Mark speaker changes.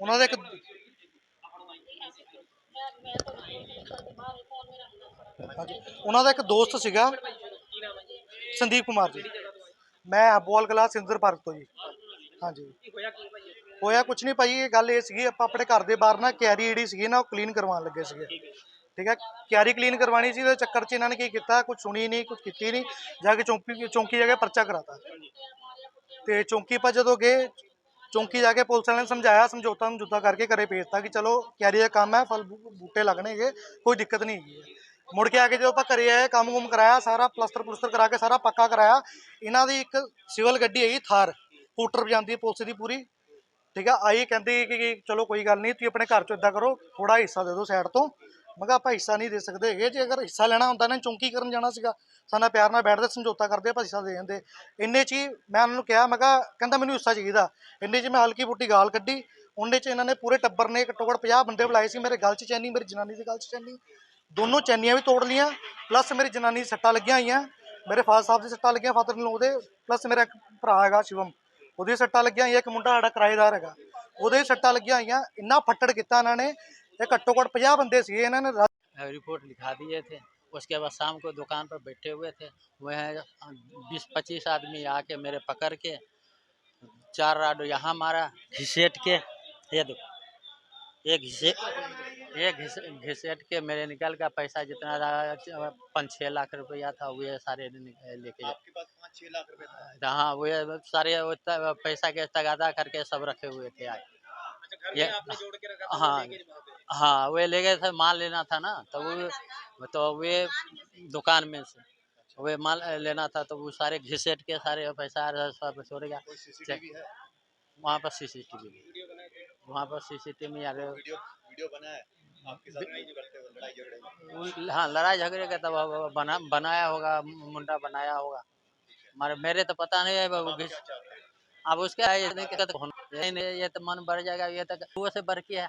Speaker 1: ਉਹਨਾਂ ਦਾ ਇੱਕ ਹਾਂਜੀ ਉਹਨਾਂ ਦਾ ਇੱਕ ਦੋਸਤ ਸੀਗਾ, ਸੰਦੀਪ ਕੁਮਾਰ ਜੀ। ਮੈਂ ਬੋਲ ਕਲਾ ਸਿੰਦਰ ਪਾਰਕ ਤੋਂ ਜੀ। ਹਾਂਜੀ। ਹੋਇਆ ਕੁਝ ਨਹੀਂ ਭਾਈ, ਇਹ ਗੱਲ ਇਹ ਸੀਗੀ, ਆਪਾਂ ਆਪਣੇ ਘਰ ਦੇ ਬਾਹਰ ਨਾ ਕੈਰੀ ਜਿਹੜੀ ਸੀਗੀ ਨਾ, ਉਹ ਕਲੀਨ ਕਰਵਾਉਣ ਲੱਗੇ ਸੀਗੇ। ਠੀਕ ਹੈ ਕਿਆਰੀ ਕਲੀਨ ਕਰਵਾਣੀ ਸੀ ਤੇ ਚੱਕਰ 'ਚ ਇਹਨਾਂ ਨੇ ਕੀ ਕੀਤਾ ਕੁਝ ਸੁਣੀ ਨਹੀਂ ਕੁਝ ਕੀਤੀ ਨਹੀਂ ਜਾ ਕੇ ਚੌਂਕੀ ਚੌਂਕੀ ਜਾ ਕੇ ਪਰਚਾ ਕਰਾਤਾ ਤੇ ਚੌਂਕੀ ਪਾ ਜਦੋਂ ਗਏ ਚੌਂਕੀ ਜਾ ਕੇ ਪੁਲਿਸ ਵਾਲਿਆਂ ਨੇ ਸਮਝਾਇਆ ਸਮਝੌਤਾ ਸਮਝੌਤਾ ਕਰਕੇ ਘਰੇ ਭੇਜਤਾ ਕਿ ਚਲੋ ਕਿਆਰੀ ਦਾ ਕੰਮ ਹੈ ਫਲ ਬੂ- ਬੂਟੇ ਲੱਗਣਗੇ ਕੋਈ ਦਿੱਕਤ ਨਹੀਂ ਹੈਗੀ ਹੈ। ਮੁੜ ਕੇ ਆ ਕੇ ਜਦੋਂ ਆਪਾਂ ਘਰੇ ਆਏ ਕੰਮ ਕੁਮ ਕਰਾਇਆ ਸਾਰਾ ਪਲਸਤਰ ਪਲਸਤਰ ਕਰਾ ਕੇ ਸਾਰਾ ਪੱਕਾ ਕਰਾਇਆ ਇਹਨਾਂ ਦੀ ਇੱਕ ਸਿਵਲ ਗੱਡੀ ਹੈਗੀ ਥਾਰ ਸਕੂਟਰ ਜਾਂਦੀ ਹੈ ਪੁਲਿਸ ਦੀ ਪੂਰੀ ਠੀਕ ਆ ਆਈ ਕਹਿੰਦੀ ਕਿ ਕਿ ਚਲੋ ਕੋਈ ਗੱਲ ਨਹੀਂ ਤੁਸੀਂ ਆਪਣੇ ਘਰ ਚੋਂ ਇਦਾਂ ਕਰੋ ਥੋੜਾ ਮੈਂ ਕਿਹਾ, ਆਪਾਂ ਹਿੱਸਾ ਨਹੀਂ ਦੇ ਸਕਦੇ ਹੈਗੇ। ਜੇ ਅਗਰ ਹਿੱਸਾ ਲੈਣਾ ਹੁੰਦਾ ਨਾ, ਚੌਂਕੀ ਕਰਨ ਜਾਣਾ ਸੀਗਾ ਸਾਨਾ ਪਿਆਰ ਨਾਲ ਬੈਠਦੇ, ਸਮਝੌਤਾ ਕਰਦੇ, ਆਪਾਂ ਹਿੱਸਾ ਦੇ ਦਿੰਦੇ। ਇੰਨੇ ਚ ਹੀ ਮੈਂ ਉਹਨਾਂ ਨੂੰ ਕਿਹਾ, ਮੈਂ ਕਿਹਾ, ਕਹਿੰਦਾ ਮੈਨੂੰ ਹਿੱਸਾ ਚਾਹੀਦਾ। ਇੰਨੇ ਚ ਮੈਂ ਹਲਕੀ ਫੁੱਟੀ ਗਾਲ ਕੱਢੀ। ਉਹਨੇ ਚ ਇਹਨਾਂ ਨੇ ਪੂਰੇ ਟੱਬਰ ਨੇ ਘੱਟੋ ਘੱਟ 50 ਬੰਦੇ ਬੁਲਾਏ ਸੀ, ਮੇਰੇ ਗਲ 'ਚ ਚੈਨੀ, ਮੇਰੀ ਜਨਾਨੀ ਦੀ ਗਲ 'ਚ ਚੈਨੀ। ਦੋਨੋਂ ਚੈਨੀਆਂ ਵੀ ਤੋੜ ਲੀਆਂ ਪਲੱਸ ਮੇਰੀ ਜਨਾਨੀ ਦੀ ਸੱਟਾਂ ਲੱਗੀਆਂ ਹੋਈਆਂ। ਮੇਰੇ ਫਾਦਰ ਸਾਹਿਬ ਦੀ ਸੱਟਾਂ ਲੱਗੀਆਂ, ਫਾਦਰ ਨੂੰ ਉਹਦੇ ਪਲੱਸ ਮੇਰਾ ਇੱਕ ਭਰਾ ਹੈਗਾ, ਸ਼ਿਵਮ। ਉਹਦੀ ਸੱਟਾਂ ਲੱਗੀਆਂ ਹੋਈਆਂ, ਇੱਕ ਮੁੰਡਾ ਸਾਡਾ ਕਿਰਾਏਦਾਰ ਹੈਗਾ। ਉਹਦੇ ਸੱਟਾਂ ਲੱਗੀਆਂ ਹੋਈਆਂ, ਇੰਨਾ ਫੱਟੜ ਕੀਤਾ ਇਹਨਾਂ ਨੇ घट्टो घट पचास बंदे इन्होंने
Speaker 2: रिपोर्ट लिखा दिए थे। उसके बाद शाम को दुकान पर बैठे हुए थे। वह बीस पच्चीस आदमी आके मेरे पकड़ के चार राडो यहाँ मारा घिसेट के। ये दो ये घिसे ये घिसेट के मेरे निकल का पैसा जितना पाँच छः लाख रुपया था वे सारे लेके
Speaker 3: हाँ,
Speaker 2: हाँ वे सारे पैसा के तगादा करके सब रखे हुए थे
Speaker 3: आज
Speaker 2: ये हाँ। हाँ वे ले गए थे माल लेना था ना तो वो तो वे दुकान में से वे माल लेना था तो वो सारे घिसेट के सारे पैसा सब छोड़ गया
Speaker 3: सीसीटीवी
Speaker 2: वहाँ पर सीसीटीवी
Speaker 3: वीडियो बनाए थे
Speaker 2: वहाँ पर सीसीटीवी
Speaker 3: वीडियो बनाया है? लड़ाई झगड़े
Speaker 2: का तब बना बनाया होगा मुंडा बनाया होगा। मारे मेरे तो पता नहीं है अब उसका ये तो मन बढ़ जाएगा ये तो वो से बढ़ के है।